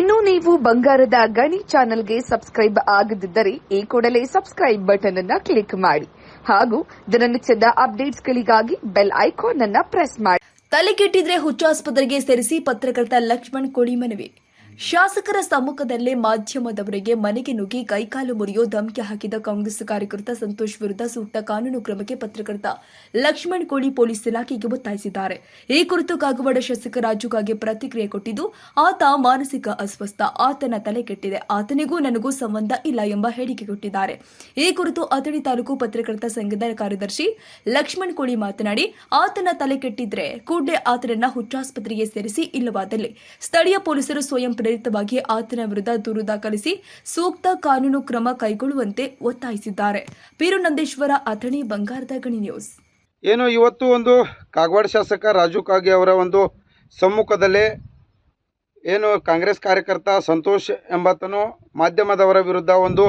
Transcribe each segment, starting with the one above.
ಇನ್ನು ನೀವು ಬಂಗಾರದ ಗಣಿ ಚಾನೆಲ್ಗೆ ಸಬ್ಸ್ಕ್ರೈಬ್ ಆಗದಿದ್ದರೆ ಈ ಕೂಡಲೇ ಸಬ್ಸ್ಕ್ರೈಬ್ ಬಟನ್ ಅನ್ನ ಕ್ಲಿಕ್ ಮಾಡಿ ಹಾಗೂ ದಿನನಿತ್ಯದ ಅಪ್ಡೇಟ್ಸ್ಗಳಿಗಾಗಿ ಬೆಲ್ ಐಕಾನ್ ಅನ್ನ ಪ್ರೆಸ್ ಮಾಡಿ. ತಲೆಕೆಟ್ಟಿದ್ರೆ ಹುಚ್ಚಾಸ್ಪತ್ರೆಗೆ ಸೇರಿಸಿ ಪತ್ರಕರ್ತ ಲಕ್ಷ್ಮಣ್ ಕೋಳಿ ಮನವಿ. ಶಾಸಕರ ಸಮ್ಮುಖದಲ್ಲೇ ಮಾಧ್ಯಮದವರಿಗೆ ಮನೆಗೆ ನುಗ್ಗಿ ಕೈಕಾಲು ಮುರಿಯೋ ಧಮಕಿ ಹಾಕಿದ ಕಾಂಗ್ರೆಸ್ ಕಾರ್ಯಕರ್ತ ಸಂತೋಷ್ ವಿರುದ್ಧ ಸೂಕ್ತ ಕಾನೂನು ಕ್ರಮಕ್ಕೆ ಪತ್ರಕರ್ತ ಲಕ್ಷ್ಮಣ್ ಕೋಳಿ ಪೊಲೀಸ್ ಇಲಾಖೆಗೆ ಒತ್ತಾಯಿಸಿದ್ದಾರೆ. ಈ ಕುರಿತು ಕಾಗವಾಡ ಶಾಸಕ ರಾಜು ಕಾಗೆ ಪ್ರತಿಕ್ರಿಯೆ ಕೊಟ್ಟಿದ್ದು, ಆತ ಮಾನಸಿಕ ಅಸ್ವಸ್ಥ, ಆತನ ತಲೆ ಕೆಟ್ಟಿದೆ, ಆತನಿಗೂ ನನಗೂ ಸಂಬಂಧ ಇಲ್ಲ ಎಂಬ ಹೇಳಿಕೆ ಕೊಟ್ಟಿದ್ದಾರೆ. ಈ ಕುರಿತು ಅಥಣಿ ತಾಲೂಕು ಪತ್ರಕರ್ತ ಸಂಘದ ಕಾರ್ಯದರ್ಶಿ ಲಕ್ಷ್ಮಣ್ ಕೋಳಿ ಮಾತನಾಡಿ, ಆತನ ತಲೆ ಕೆಟ್ಟಿದ್ರೆ ಕೂಡಲೇ ಆತನನ್ನ ಹುಚ್ಚಾಸ್ಪತ್ರೆಗೆ ಸೇರಿಸಿ ಇಲ್ಲವಾದಲ್ಲಿ ಸ್ಥಳೀಯ ಪೊಲೀಸರು ಸ್ವಯಂ ಪ್ರೇರಿತವಾಗಿ ಆತನ ವಿರುದ್ಧ ದೂರು ದಾಖಲಿಸಿ ಸೂಕ್ತ ಕಾನೂನು ಕ್ರಮ ಕೈಗೊಳ್ಳುವಂತೆ ಒತ್ತಾಯಿಸಿದ್ದಾರೆ. ಪೀರುನಂದೇಶ್ವರ ಅಥಣಿ, ಬಂಗಾರದ ಗಣಿ ನ್ಯೂಸ್. ಏನು, ಇವತ್ತು ಒಂದು ಕಾಗವಾಡ ಶಾಸಕ ರಾಜು ಕಾಗೆ ಅವರ ಒಂದು ಸಮ್ಮುಖದಲ್ಲೇ ಏನು ಕಾಂಗ್ರೆಸ್ ಕಾರ್ಯಕರ್ತ ಸಂತೋಷ್ ಎಂಬಾತನು ಮಾಧ್ಯಮದವರ ವಿರುದ್ಧ ಒಂದು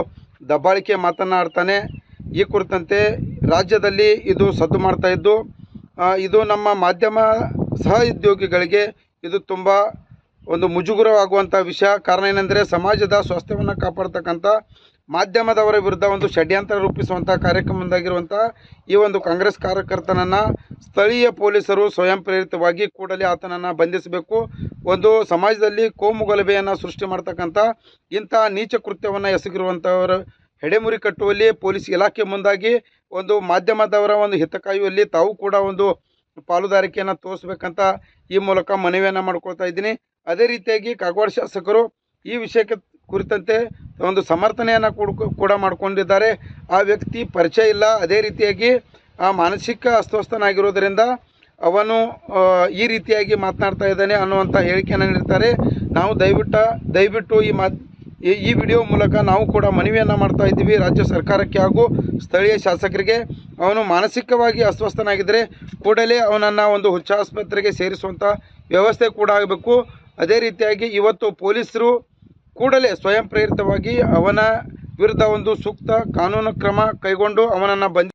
ದಬ್ಬಾಳಿಕೆ ಮಾತನಾಡ್ತಾನೆ. ಈ ಕುರಿತಂತೆ ರಾಜ್ಯದಲ್ಲಿ ಇದು ಸದ್ದು ಮಾಡ್ತಾ ಇದ್ದು ಇದು ನಮ್ಮ ಮಾಧ್ಯಮ ಸಹೋದ್ಯೋಗಿಗಳಿಗೆ ಇದು ತುಂಬ ಒಂದು ಮುಜುಗುರವಾಗುವಂಥ ವಿಷಯ. ಕಾರಣ ಏನೆಂದರೆ ಸಮಾಜದ ಸ್ವಾಸ್ಥ್ಯವನ್ನು ಕಾಪಾಡ್ತಕ್ಕಂಥ ಮಾಧ್ಯಮದವರ ವಿರುದ್ಧ ಒಂದು ಷಡ್ಯಂತ್ರ ರೂಪಿಸುವಂಥ ಕಾರ್ಯಕ್ರಮದಾಗಿರುವಂಥ ಈ ಒಂದು ಕಾಂಗ್ರೆಸ್ ಕಾರ್ಯಕರ್ತನನ್ನು ಸ್ಥಳೀಯ ಪೊಲೀಸರು ಸ್ವಯಂ ಪ್ರೇರಿತವಾಗಿ ಕೂಡಲೇ ಆತನನ್ನು ಬಂಧಿಸಬೇಕು. ಒಂದು ಸಮಾಜದಲ್ಲಿ ಕೋಮುಗಲಭೆಯನ್ನು ಸೃಷ್ಟಿ ಮಾಡ್ತಕ್ಕಂಥ ಇಂಥ ನೀಚ ಕೃತ್ಯವನ್ನು ಎಸಗಿರುವಂಥವರು ಹೆಡೆಮುರಿ ಕಟ್ಟುವಲ್ಲಿ ಪೊಲೀಸ್ ಇಲಾಖೆ ಮುಂದಾಗಿ ಒಂದು ಮಾಧ್ಯಮದವರ ಒಂದು ಹಿತಕಾಯುವಲ್ಲಿ ತಾವು ಕೂಡ ಒಂದು ಪಾಲುದಾರಿಕೆಯನ್ನು ತೋರಿಸ್ಬೇಕಂತ ಈ ಮೂಲಕ ಮನವಿಯನ್ನು ಮಾಡ್ಕೊಳ್ತಾ ಇದ್ದೀನಿ. ಅದೇ ರೀತಿಯಾಗಿ ಕಾಗವಾಡ ಶಾಸಕರು ಈ ವಿಷಯಕ್ಕೆ ಕುರಿತಂತೆ ಒಂದು ಸಮರ್ಥನೆಯನ್ನು ಕೂಡ ಕೂಡ ಮಾಡಿಕೊಂಡಿದ್ದಾರೆ. ಆ ವ್ಯಕ್ತಿ ಪರಿಚಯ ಇಲ್ಲ. ಅದೇ ರೀತಿಯಾಗಿ ಆ ಮಾನಸಿಕ ಅಸ್ವಸ್ಥನಾಗಿರೋದರಿಂದ ಅವನು ಈ ರೀತಿಯಾಗಿ ಮಾತನಾಡ್ತಾ ಇದ್ದಾನೆ ಅನ್ನುವಂಥ ಹೇಳಿಕೆಯನ್ನು ನೀಡ್ತಾರೆ. ನಾವು ದಯವಿಟ್ಟು ದಯವಿಟ್ಟು ಈ ಮಾತು, ಈ ವಿಡಿಯೋ ಮೂಲಕ ನಾವು ಕೂಡ ಮನವಿಯನ್ನು ಮಾಡ್ತಾ ಇದ್ದೀವಿ. ರಾಜ್ಯ ಸರ್ಕಾರಕ್ಕೆ ಹಾಗೂ ಸ್ಥಳೀಯ ಶಾಸಕರಿಗೆ. ಅವನು ಮಾನಸಿಕವಾಗಿ ಅಸ್ವಸ್ಥನಾಗಿದ್ದರೆ ಕೂಡಲೇ ಅವನನ್ನು ಒಂದು ಹುಚ್ಚಾಸ್ಪತ್ರೆಗೆ ಸೇರಿಸುವಂಥ ವ್ಯವಸ್ಥೆ ಕೂಡ ಆಗಬೇಕು. ಅದೇ ರೀತಿಯಾಗಿ ಇವತ್ತು ಪೊಲೀಸರು ಕೂಡಲೇ ಸ್ವಯಂ ಪ್ರೇರಿತವಾಗಿ ಅವನ ವಿರುದ್ಧ ಒಂದು ಸೂಕ್ತ ಕಾನೂನು ಕ್ರಮ ಕೈಗೊಂಡು ಅವನನ್ನು ಬಂಧಿ